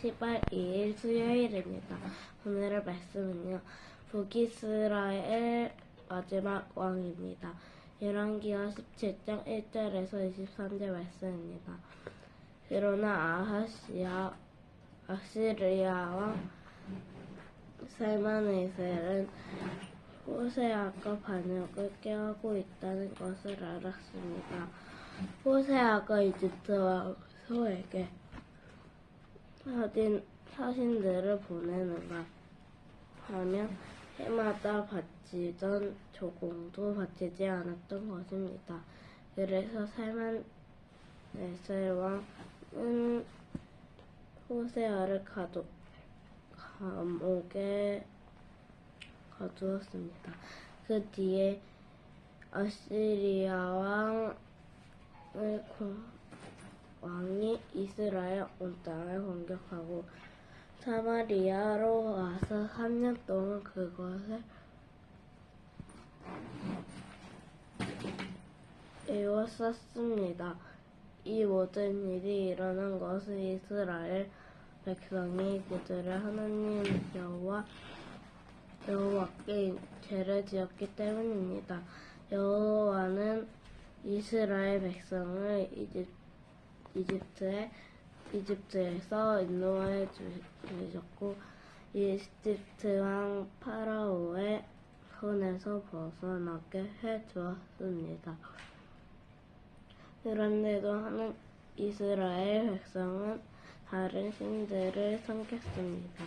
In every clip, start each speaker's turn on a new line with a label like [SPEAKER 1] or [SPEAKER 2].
[SPEAKER 1] 10월 2일 수요일입니다. 오늘의 말씀은요. 북이스라엘 마지막 왕입니다. 열왕기하 17장 1절에서 23절 말씀입니다. 그러나 아하시아 아시리아 왕 살만에셀은 호세아가 반역을 꾀하고 있다는 것을 알았습니다. 호세아가 이집트 왕 소에게 사진, 사신들을 보내는가 하면 해마다 바치던 조공도 바치지 않았던 것입니다. 그래서 살만 에셀 왕은 호세아를 가도, 감옥에 가두었습니다. 그 뒤에 아시리아 왕을 공- 왕이 이스라엘 온 땅을 공격하고 사마리아로 와서 3년 동안 그것을 에워쌌습니다. 이 모든 일이 일어난 것은 이스라엘 백성이 그들의 하나님 여호와 여호와께 죄를 지었기 때문입니다. 여호와는 이스라엘 백성을 이집, 이집트에 이집트에서 인도해 주- 주셨고 이집트 왕 파라오의 손에서 벗어나게 해 주었습니다. 그런데도 하는 이스라엘 백성은 다른 신들을 섬겼습니다.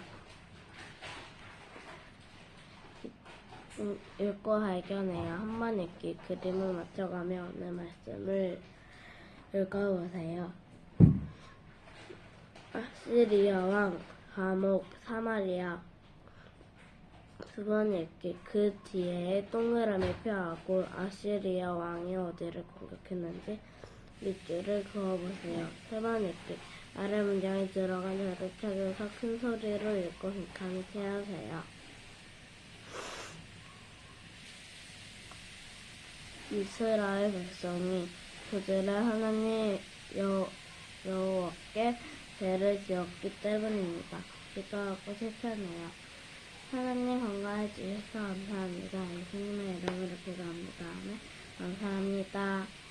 [SPEAKER 1] 음, 읽고 발견해요. 한번 읽기 그림을 맞춰가며 오늘 말씀을 읽어보세요. 아시리아 왕 감옥 사마리아 두 번 읽기 그 뒤에 동그라미 펴하고 아시리아 왕이 어디를 공격했는지 밑줄을 그어보세요. 세 번 읽기 아래 문장에 들어간 자를 찾아서 큰 소리로 읽고 빈칸을 채우세요. 이스라엘 백성이 그들의 하나님 여, 여호와께 죄를 지었기 때문입니다. 기도하고 실천해요. 하나님 건강해 주셔서 감사합니다. 예수님의 이름으로 기도합니다. 아멘. 감사합니다.